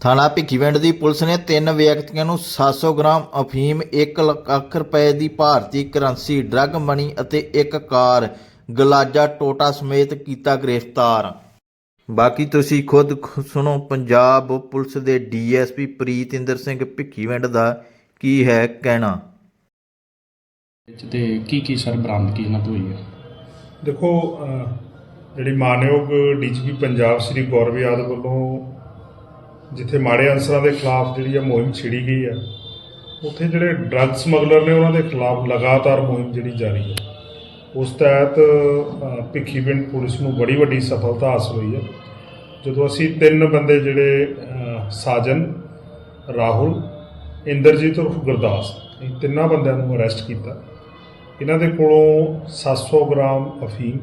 ਥਾਣਾ ਭਿੱਖੀਵਿੰਡ ਦੀ ਪੁਲਿਸ ਨੇ ਤਿੰਨ ਵਿਅਕਤੀਆਂ ਨੂੰ 700 ਗ੍ਰਾਮ ਅਫੀਮ 1 ਲੱਖ ਰੁਪਏ ਦੀ ਭਾਰਤੀ ਕਰੰਸੀ ਡਰੱਗ ਮਨੀ ਅਤੇ ਇੱਕ ਕਾਰ ਗਲਾਜਾ ਟੋਟਾ ਸਮੇਤ ਕੀਤਾ ਗ੍ਰਿਫਤਾਰ। ਬਾਕੀ ਤੁਸੀਂ ਖੁਦ ਸੁਣੋ ਪੰਜਾਬ ਪੁਲਿਸ ਦੇ ਡੀਐਸਪੀ ਪ੍ਰੀਤਿੰਦਰ ਸਿੰਘ ਭਿੱਖੀਵਿੰਡ ਦਾ ਕੀ ਹੈ ਕਹਿਣਾ? ਵਿੱਚ ਤੇ ਕੀ ਕੀ ਸਰ ਬਰਾਮਦਗੀ ਇਹਨਾਂ ਤੋਂ ਹੋਈ ਹੈ? ਦੇਖੋ ਅਹ, ਜਿਹੜੀ ਮਾਨਯੋਗ ਡੀਜੀਪੀ ਪੰਜਾਬ ਸ੍ਰੀ ਗੌਰਵ ਯਾਦਵ ਵੱਲੋਂ ਜਿੱਥੇ ਮਾੜੇ ਅਨਸਰਾਂ ਦੇ ਖਿਲਾਫ ਜਿਹੜੀ ਆ ਮੁਹਿੰਮ ਛਿੜੀ ਗਈ ਆ, ਉੱਥੇ ਜਿਹੜੇ ਡਰੱਗ ਸਮਗਲਰ ਨੇ ਉਹਨਾਂ ਦੇ ਖਿਲਾਫ ਲਗਾਤਾਰ ਮੁਹਿੰਮ ਜਿਹੜੀ ਜਾਰੀ ਹੈ ਉਸ ਤਹਿਤ ਭਿੱਖੀ ਪਿੰਡ ਪੁਲਿਸ ਨੂੰ ਬੜੀ ਵੱਡੀ ਸਫਲਤਾ ਹਾਸਲ ਹੋਈ ਹੈ ਜਦੋਂ ਅਸੀਂ ਤਿੰਨ ਬੰਦੇ ਜਿਹੜੇ ਸਾਜਨ, ਰਾਹੁਲ, ਇੰਦਰਜੀਤ ਉਰਫ ਗੁਰਦਾਸ, ਇਹ ਤਿੰਨਾਂ ਬੰਦਿਆਂ ਨੂੰ ਅਰੈਸਟ ਕੀਤਾ। ਇਹਨਾਂ ਦੇ ਕੋਲੋਂ 700 ਗ੍ਰਾਮ ਅਫੀਮ,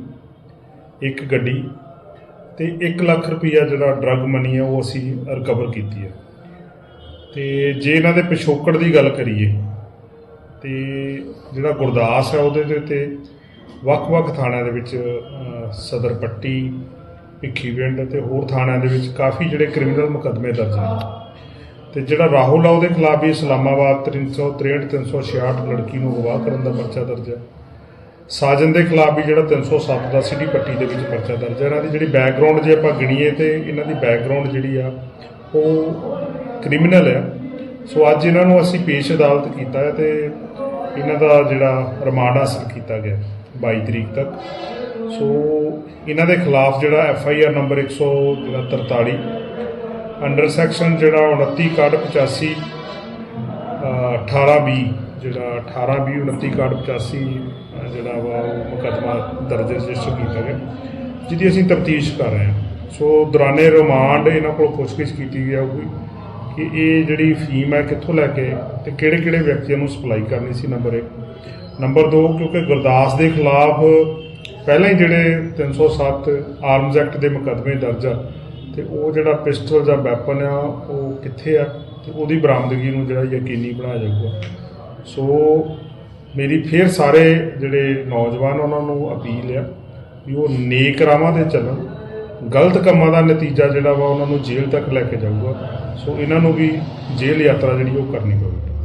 ਇੱਕ ਗੱਡੀ ਤੇ 1 ਲੱਖ ਰੁਪਈਆ ਜਿਹੜਾ ਡਰੱਗ ਮਨੀ ਹੈ ਉਹ ਅਸੀਂ ਰਿਕਵਰ ਕੀਤੀ ਹੈ ਤੇ ਜੇ ਇਹਨਾਂ ਦੇ ਪਿਛੋਕੜ ਦੀ ਗੱਲ ਕਰੀਏ ਤੇ ਜਿਹੜਾ ਗੁਰਦਾਸ ਹੈ ਉਹਦੇ ਦੇ ਤੇ ਵੱਖ-ਵੱਖ ਥਾਣਿਆਂ ਦੇ ਵਿੱਚ ਅਹ, ਸਦਰ ਪੱਟੀ ਭਿੱਖੀਵਿੰਡ ਤੇ ਹੋਰ ਥਾਣਿਆਂ ਦੇ ਵਿੱਚ ਕਾਫੀ ਜਿਹੜੇ ਕ੍ਰਿਮੀਨਲ ਮੁਕੱਦਮੇ ਦਰਜ ਨੇ। ਤੇ ਜਿਹੜਾ ਰਾਹੁਲ ਆ ਉਹਦੇ ਖਿਲਾਫ ਵੀ ਇਸਲਾਮਾਬਾਦ 363 366 ਲੜਕੀ ਨੂੰ ਗਵਾਹ ਕਰਨ ਦਾ ਪਰਚਾ ਦਰਜ ਹੈ ਸਾਜਨ ਦੇ ਖਿਲਾਫ ਵੀ ਜਿਹੜਾ 307 ਦਾ ਸਿਟੀ ਪੱਟੀ ਦੇ ਵਿੱਚ ਪਰਚਾ ਦਰਜ ਹੈ। ਇਹਨਾਂ ਦੀ ਜਿਹੜੀ ਬੈਕਗ੍ਰਾਉਂਡ ਜੇ ਆਪਾਂ ਗਿਣੀਏ ਤੇ ਇਹਨਾਂ ਦੀ ਬੈਕਗ੍ਰਾਉਂਡ ਜਿਹੜੀ ਆ, ਉਹ ਕ੍ਰਿਮੀਨਲ ਹੈ ਸੋ ਅੱਜ ਇਹਨਾਂ ਨੂੰ ਅਸੀਂ ਪੇਸ਼ ਅਦਾਲਤ ਕੀਤਾ ਹੈ ਤੇ ਇਹਨਾਂ ਦਾ ਜਿਹੜਾ ਰਿਮਾਂਡ ਹਾਸਲ ਕੀਤਾ ਗਿਆ 22 ਤਰੀਕ ਤੱਕ। ਸੋ ਇਹਨਾਂ ਦੇ ਖਿਲਾਫ ਜਿਹੜਾ F I R number 143 under section ਜਿਹੜਾ 29 ਕਾਰਡ 85 18 20 ਜਿਹੜਾ 18 20 29 ਕਾਰਡ 85 ਜਿਹੜਾ ਵਾ ਉਹ ਮੁਕੱਦਮਾ ਦਰਜ ਰਜਿਸਟਰ ਕੀਤਾ ਗਿਆ, ਜਿਹਦੀ ਅਸੀਂ ਤਫਤੀਸ਼ ਕਰ ਰਹੇ ਹਾਂ। ਸੋ ਦੌਰਾਨੇ ਰਿਮਾਂਡ ਇਹਨਾਂ ਕੋਲ ਪੁੱਛਗਿੱਛ ਕੀਤੀ ਜਾਊਗੀ ਕਿ ਇਹ ਜਿਹੜੀ ਫੀਮ ਹੈ ਕਿੱਥੋਂ ਲੈ ਕੇ ਤੇ ਕਿਹੜੇ ਕਿਹੜੇ ਵਿਅਕਤੀਆਂ ਨੂੰ ਸਪਲਾਈ ਕਰਨੀ ਸੀ ਨੰਬਰ 1 ਨੰਬਰ 2 ਕਿਉਂਕਿ ਗੁਰਦਾਸ ਦੇ ਖਿਲਾਫ ਪਹਿਲਾਂ ਹੀ ਜਿਹੜੇ 307 ਆਰਮਜ਼ ਐਕਟ ਦੇ ਮੁਕੱਦਮੇ ਦਰਜ ਆ ਤੇ ਉਹ ਜਿਹੜਾ ਪਿਸਟਲ ਜਾਂ ਵੈਪਨ ਆ, ਉਹ ਕਿੱਥੇ ਆ ਤੇ ਉਹਦੀ ਬਰਾਮਦਗੀ ਨੂੰ ਜਿਹੜਾ ਯਕੀਨੀ ਬਣਾਇਆ ਜਾਊਗਾ। ਸੋ ਮੇਰੀ ਫੇਰ ਸਾਰੇ ਜਿਹੜੇ ਨੌਜਵਾਨ ਉਹਨਾਂ ਨੂੰ ਅਪੀਲ ਆ ਵੀ ਉਹ ਨੇਕ ਰਾਵਾਂ ਤੇ ਚੱਲਣ। ਗਲਤ ਕੰਮਾਂ ਦਾ ਨਤੀਜਾ ਜਿਹੜਾ ਵਾ ਉਹਨਾਂ ਨੂੰ ਜੇਲ੍ਹ ਤੱਕ ਲੈ ਕੇ ਜਾਊਗਾ। ਸੋ ਇਹਨਾਂ ਨੂੰ ਵੀ ਜੇਲ੍ਹ ਯਾਤਰਾ ਜਿਹੜੀ ਉਹ ਕਰਨੀ ਪਵੇਗੀ।